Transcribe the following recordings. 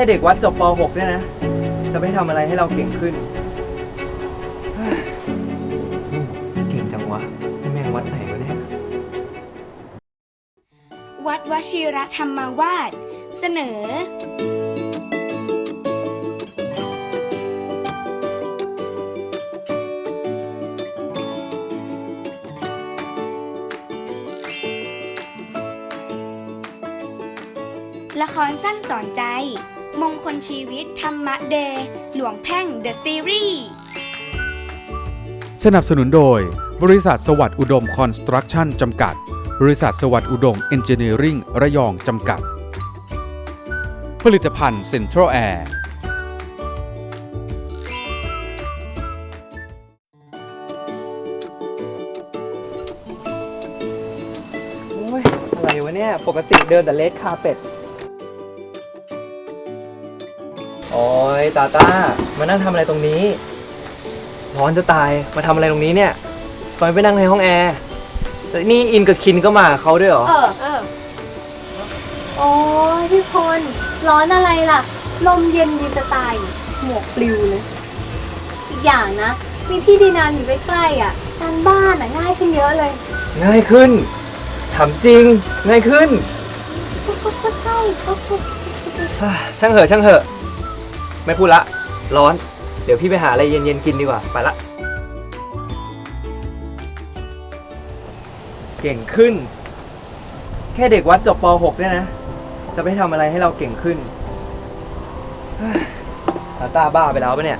ค่เด็กวัดจบป .6 เนี่ยนะ จะไม่ทำอะไรให้เราเก่งขึ้น เก่งจังวะแม่งวัดไหนวะเนี่ย วัดวชิรธรรมวาสเสนอ ละครสั้นสอนใจ มงคลชีวิตธรรมะเดย์หลวงแพ่งเดอะซีรีส์สนับสนุนโดย บริษัทสวัสดิ์อุดมคอนสตรักชั่นจำกัด บริษัทสวัสดิ์อุดมเอนจิเนียริงระยองจำกัด ผลิตภัณฑ์เซ็นทรัลแอร์โอ้ยอะไรวะเนี่ย ปกติเดินแต่เลสคาเป็ด โอ้ยตาต้ามานั่งทำอะไรตรงนี้ ร้อนจะตายมาทำอะไรตรงนี้เนี่ยทำไมไปนั่งในห้องแอร์แต่นี่อินกับคินก็มากับเขาด้วยเหรอ เออเออโอ้ยพี่พลร้อนอะไรล่ะ ลมเย็นดีจะตาย หมวกปลิวเลย อีกอย่างนะ มีพี่ดีนานอยู่ใกล้ๆอะการบ้านอะง่ายขึ้นเยอะเลย ง่ายขึ้นถามจริง ง่ายขึ้นก็ก็ก็ใช่ก็ก็อะช่างเหอะช่างเหอะ ไม่พูดละ ร้อน เดี๋ยวพี่ไปหาอะไรเย็นๆกินดีกว่า ไปละ เก่งขึ้น แค่เด็กวัดจบป .6 เนี่ยนะ จะไปทำอะไรให้เราเก่งขึ้น ตาบ้าไปแล้วปะเนี่ย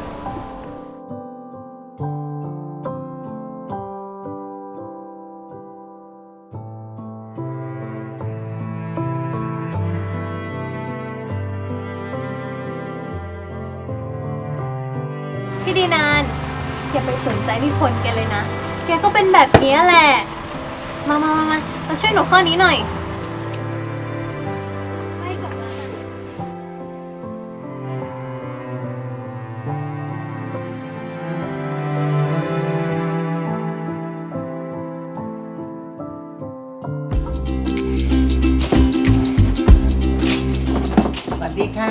พี่ดีนานอย่าไปสนใจพี่พลแกเลยนะ แกก็เป็นแบบนี้แหละ มามามามามาช่วยหนูข้อนี้หน่อยไปก่อนนะสวัสดีค่ะ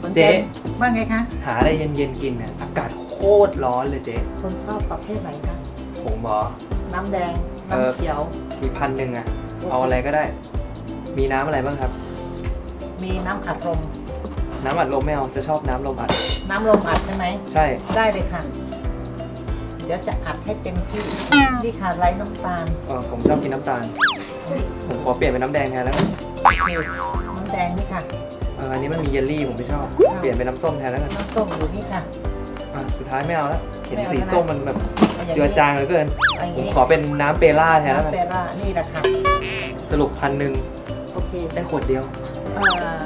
คุณเจ๊ ว่าไงคะ หาอะไรเย็นๆกินเนี่ยอากาศโคตรร้อนเลยเจ๊คุณชอบประเภทไหนคะ ผมบอ น้ำแดง เออน้ำเขียว มีพันหนึ่งอะเอาอะไรก็ได้ มีน้ำอะไรบ้างครับ มีน้ำอัดลม น้ำอัดลมไม่เอาจะชอบน้ำลมอัด น้ำลมอัดใช่ไหม ใช่ ได้เลยค่ะ เดี๋ยวจะอัดให้เต็มที่ที่ขาดไรน้ำตาลเออผมชอบกินน้ำตาล ผมขอเปลี่ยนเป็นน้ำแดงแทนแล้วกันนี่น้ำแดงนี่ค่ะเอออันนี้มันมีเยลลี่ผมไม่ชอบ เปลี่ยนเป็นน้ำส้มแทนแล้วกันน้ำส้มอยู่นี่ค่ะ อะสุดท้ายไม่เอาแล้วเห็นไม่เอาสีแล้วนะส้มมันแบบเอาอย่างเจือนี้จางเหลือเกินเอาอย่างผมนี้ขอเป็นน้ำเปล่าแทนแล้วกัน้ำนเปร่านี่แหละค่ะ สรุปพันหนึ่งโอเคได้ขวดเดียว เอ่อ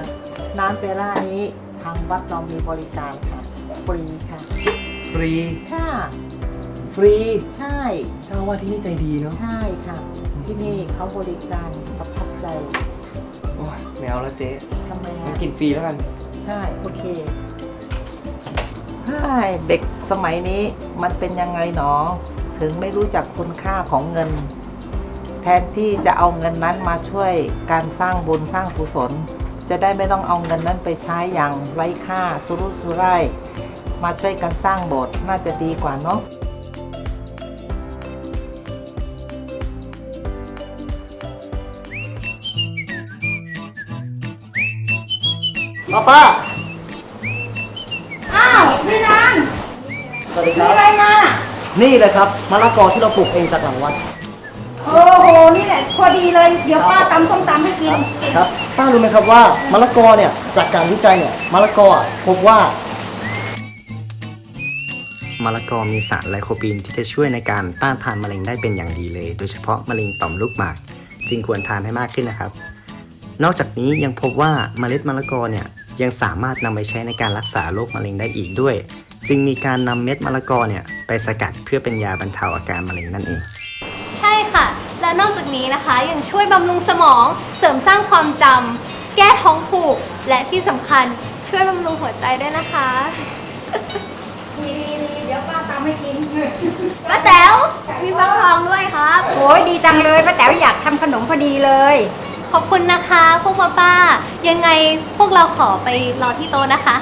น้ำเปร่านี้ทางวัดเรามีบริการค่ะฟรีค่ะ ฟรี ค่ะ ฟรีใช่ เจ้าว่าที่นี่ใจดีเนาะใช่ค่ะ ที่นี่เขาบริการประทับใจ โอ้ย ไม่เอาแล้วเจ๊ทำไมงั้ฮะนกินฟรีแล้วกันใช่ โอเคใช่เด็กสมัยนี้มันเป็นยังไงหนอ ถึงไม่รู้จักคุณค่าของเงิน แทนที่จะเอาเงินนั้นมาช่วยการสร้างบุญสร้างกุศล จะได้ไม่ต้องเอาเงินนั้นไปใช้อย่างไร้ค่าสุรุ่ยสุร่ายมาช่วยกันสร้างโบสถ์น่าจะดีกว่าเนาะ ป้าป้า อ้าวพี่นานสวัสดีคมีรับ อะไรมานี่เลยครับมะละกอที่เราปลูกเองจากหลังวัดโอ้โห นี่แหละพอดีเลย เดี๋ยวป้าตำส้มตำให้กิน ครับป้ารู้ไหมครับว่ามะละกอเนี่ยจากการวิจัยเนี่ยมะละกออะพบว่า มะละกอมีสารไลโคปีนที่จะช่วยในการต้านทานมะเร็งได้เป็นอย่างดีเลย โดยเฉพาะมะเร็งต่อมลูกหมาก จึงควรทานให้มากขึ้นนะครับ นอกจากนี้ยังพบว่าเมล็ดมะละกอเนี่ย ยังสามารถนำไปใช้ในการรักษาโรคมะเร็งได้อีกด้วย จึงมีการนำเม็ดมะละกอเนี่ยไปสกัดเพื่อเป็นยาบรรเทาอาการมะเร็งนั่นเอง ใช่ค่ะ และนอกจากนี้นะคะยังช่วยบำรุงสมอง เสริมสร้างความจำแก้ท้องผูก และที่สำคัญช่วยบำรุงหัวใจด้วยนะคะเดี๋ยวป้าตามให้กินป้าแต๋วมีฟักทองด้วยครับ โอ้ยดีจังเลยป้าแต๋วอยากทำขนมพอดีเลยอ ขอบคุณนะคะ พวกป้าป้าๆยังไงพวกเราขอไปรอที่โต๊ะนะคะ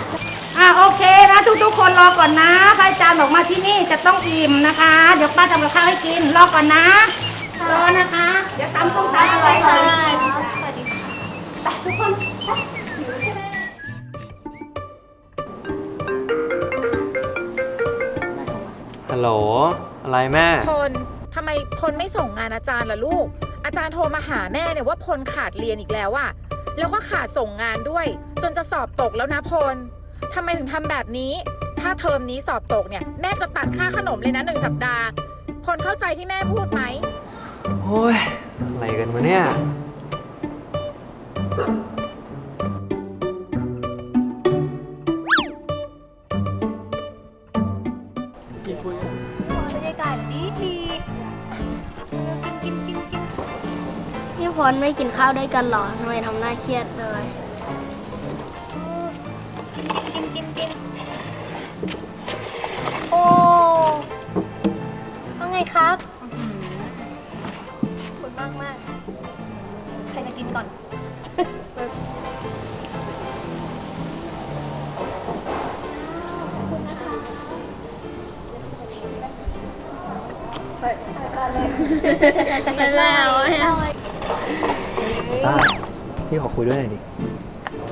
อ่าโอเคนะทุกๆ คนรอก่อนนะพระอาจารย์ออกมาที่นี่จะต้องอิ่มนะคะ เดี๋ยวป้าทำกับข้าวให้กินรอก่อนนะ รอนะคะ เดี๋ยวตำส้มตำอะไรค่ะก่อนสวัสดีค่ะไปทุกคนไปหิวใช่ไหมฮัลโหล อะไรแม่ พลทำไมพลไม่ส่งงานอาจารย์ล่ะลูก อาจารย์โทรมาหาแม่เนี่ยว่าพลขาดเรียนอีกแล้วอะแล้วก็ขาดส่งงานด้วย จนจะสอบตกแล้วนะพลทำไมถึงทำแบบนี้ ถ้าเทอมนี้สอบตกเนี่ย แม่จะตัดค่าขนมเลยนะหนึ่งสัปดาห์ พลเข้าใจที่แม่พูดไหม โอ้ยอะไรกันวะเนี่ย พี่พรไม่กินข้าวด้วยกันหรอทำไมทำหน้าเครียดเลยกินกินกินโอ้ว่าไงครับขอบคุณมากมากใครจะกินก่อนไม่เอาไม่เอา ตาพี่ขอคุยด้วยหน่อยดิ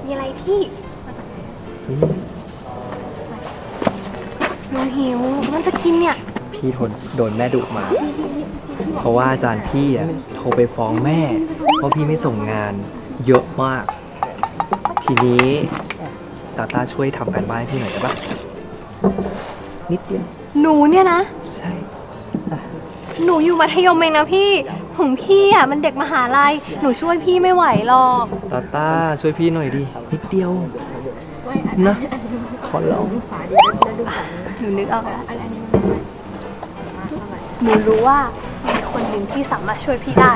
มีอะไรพี่หนูหิวมันจะกินเนี่ยพี่ทนโดนแม่ดุมา เพราะว่าอาจารย์พี่อะโทรไปฟ้องแม่ว่าพี่ไม่ส่งงานเยอะมาก ทีนี้ตาตาช่วยทำการบ้านให้พี่หน่อยได้ปะนิดเดียวหนูเนี่ยนะ ใช่ หนูอยู่มัธยมเองนะพี่ ของพี่อะมันเด็กมหาลัย หนูช่วยพี่ไม่ไหวหรอก ตาตาช่วยพี่หน่อยดินิดเดียวนะขอร้องหนูนึกออกแล้วหนูรู้ว่ามีคนหนึ่งที่สามารถช่วยพี่ได้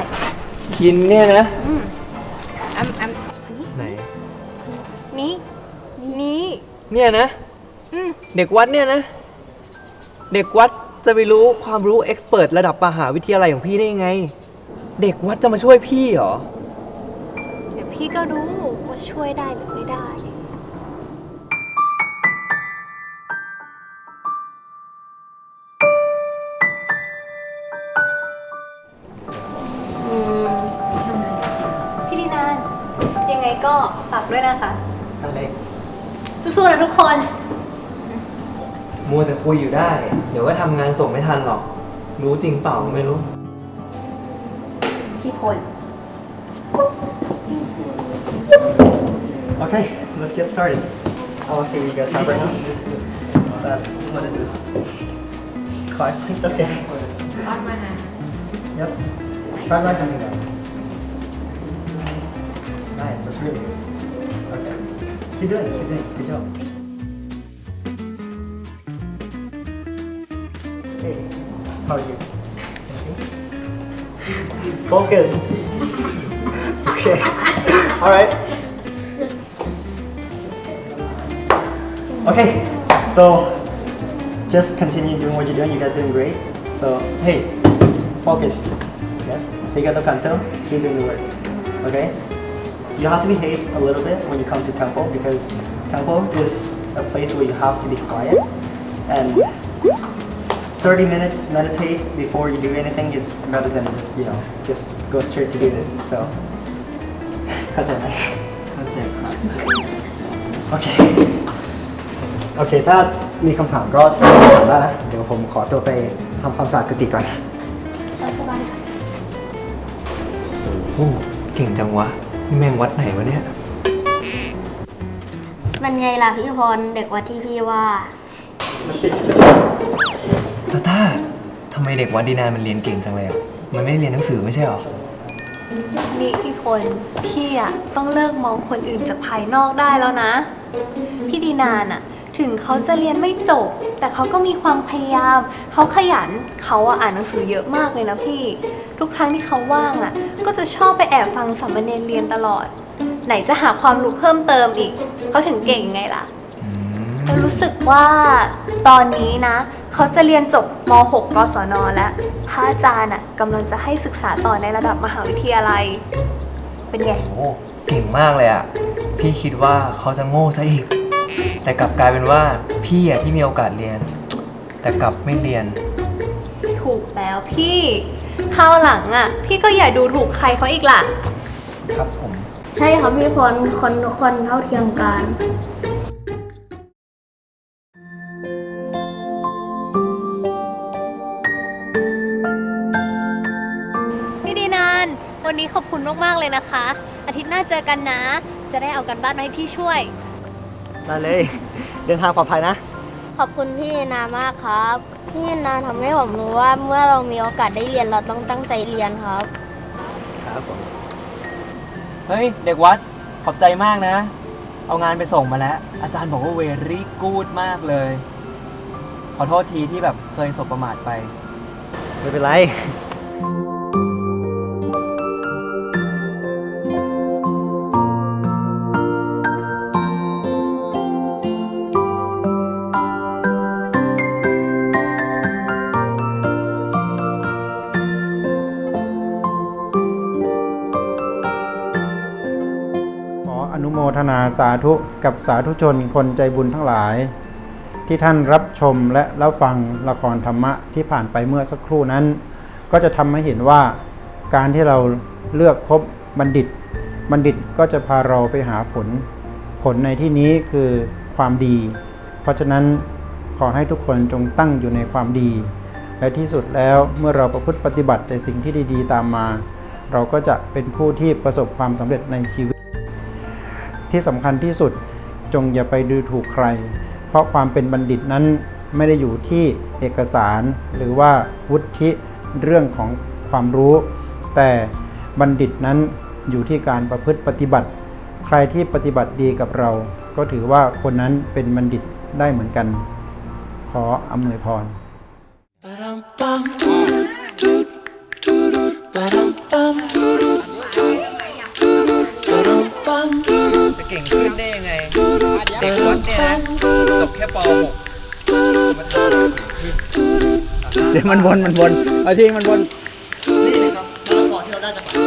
กินเนี่ยนะอัมอัมไหนนี้นี้เนี่ยนะ อืมเด็กวัดเนี่ยนะ เด็กวัดจะไปรู้ความรู้เอ็กซ์เพรสระดับมหาวิทยาลัยของพี่ได้ยังไง เด็กวัดจะมาช่วยพี่เหรอ เดี๋ยวพี่ก็รู้ว่าช่วยได้หรือไม่ได้อืมพี่ดีนาน ยังไงก็ฝากด้วยนะคะ อะไร สู้ๆนะทุกคน มัวแต่คุยอยู่ได้ เดี๋ยวก็ทำงานส่งไม่ทันหรอก รู้จริงเปล่าไม่รู้ keep going. Okay, let's get started. I'll see what you guys have right now. That's, what is this? Five mics? Okay. Yep. Five mics on me Nice, that's really good. Okay. Keep doing it, keep doing it. Good job. Hey, how are you? Focus. okay. All right. Okay, so just continue doing what you're doing. You guys doing great. So hey, focus. Yes, pick up the pencil. Keep doing the work. Okay. You have to behave a little bit when you come to temple because temple is a place where you have to be quiet and 30 minutes meditate before you do anything is better than just you know just go straight to do it. So เข้าใจไหมเข้าใจครับโอเคโอเค ถ้ามีคำถามก็ถามได้นะเดี๋ยวผมขอตัวไปทำความสะอาดกุฏิก่อนโอ้โหเก่งจังวะนี่แม่งวัดไหนวะเนี่ย มันไงล่ะพี่พรเด็กวัดที่พี่ว่าต ตาตาทำไมเด็กวัดดีนานมันเรียนเก่งจังเลยอะ มันไม่ได้เรียนหนังสือไม่ใช่หรอ นี่พี่พลพี่อะต้องเลิกมองคนอื่นจากภายนอกได้แล้วนะ พี่ดีนานอะถึงเขาจะเรียนไม่จบ แต่เขาก็มีความพยายาม เขาขยันเขาอะอ่านหนังสือเยอะมากเลยนะพี่ ทุกครั้งที่เขาว่างอะก็จะชอบไปแอบฟังสามเณรเรียนตลอด ไหนจะหาความรู้เพิ่มเติมอีก เขาถึงเก่งไงล่ะ เรารู้สึกว่าตอนนี้นะ เขาจะเรียนจบม .6 กศนแล้วพระอาจารย์อะกำลังจะให้ศึกษาต่อในระดับมหาวิทยาลัย เป็นไง โอ้เก่งมากเลยอะพี่คิดว่าเขาจะโง่ซะอีก แต่กลับกลายเป็นว่าพี่อะที่มีโอกาสเรียน แต่กลับไม่เรียน ถูกแล้วพี่คราวหลังอะ พี่ก็อย่าดูถูกใครเขาอีกล่ะ ครับผม ใช่ครับพี่พลคนทุกคนเท่าเทียมกัน เลยนะคะ อาทิตย์หน้าเจอกันนะ จะได้เอากันบ้านมาให้พี่ช่วย ได้เลย เดินทางปลอดภัยนะ ขอบคุณพี่นามากครับ พี่นาทำให้ผมรู้ว่าเมื่อเรามีโอกาสได้เรียนเราต้องตั้งใจเรียนครับ ครับผม เฮ้ย เด็กวัดขอบใจมากนะ เอางานไปส่งมาแล้ว อาจารย์บอกว่าเวรี่กูดมากเลย ขอโทษทีที่แบบเคยสบประมาทไป ไม่เป็นไร สาธุกับสาธุชนคนใจบุญทั้งหลาย ที่ท่านรับชมและรับฟังละครธรรมะที่ผ่านไปเมื่อสักครู่นั้น ก็จะทำให้เห็นว่าการที่เราเลือกคบบัณฑิต บัณฑิตก็จะพาเราไปหาผล ผลในที่นี้คือความดี เพราะฉะนั้นขอให้ทุกคนจงตั้งอยู่ในความดี และที่สุดแล้วเมื่อเราประพฤติปฏิบัติแต่สิ่งที่ดีๆ ตามมา เราก็จะเป็นผู้ที่ประสบความสำเร็จในชีวิต ที่สำคัญที่สุดจงอย่าไปดูถูกใคร เพราะความเป็นบัณฑิตนั้นไม่ได้อยู่ที่เอกสาร หรือว่าวุฒิเรื่องของความรู้ แต่บัณฑิตนั้นอยู่ที่การประพฤติปฏิบัติ ใครที่ปฏิบัติดีกับเรา ก็ถือว่าคนนั้นเป็นบัณฑิตได้เหมือนกัน ขออำนวยพร่งขึ้นได้ยังไงเด็กวัดเนี่ยนะจบแค่ป .6 มาทล้เดี๋ยวมันวนมันวนเอาทิ้มันวนนี่นะครับมะละกอที่เราได้จากป่า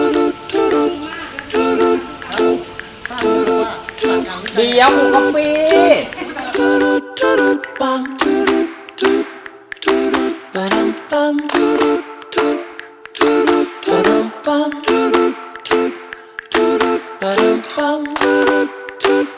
ป้ารู้ว่าจากการวิจัยเดี๋ยวหมูกะปิปัง Ba-dum-bum. Thank you.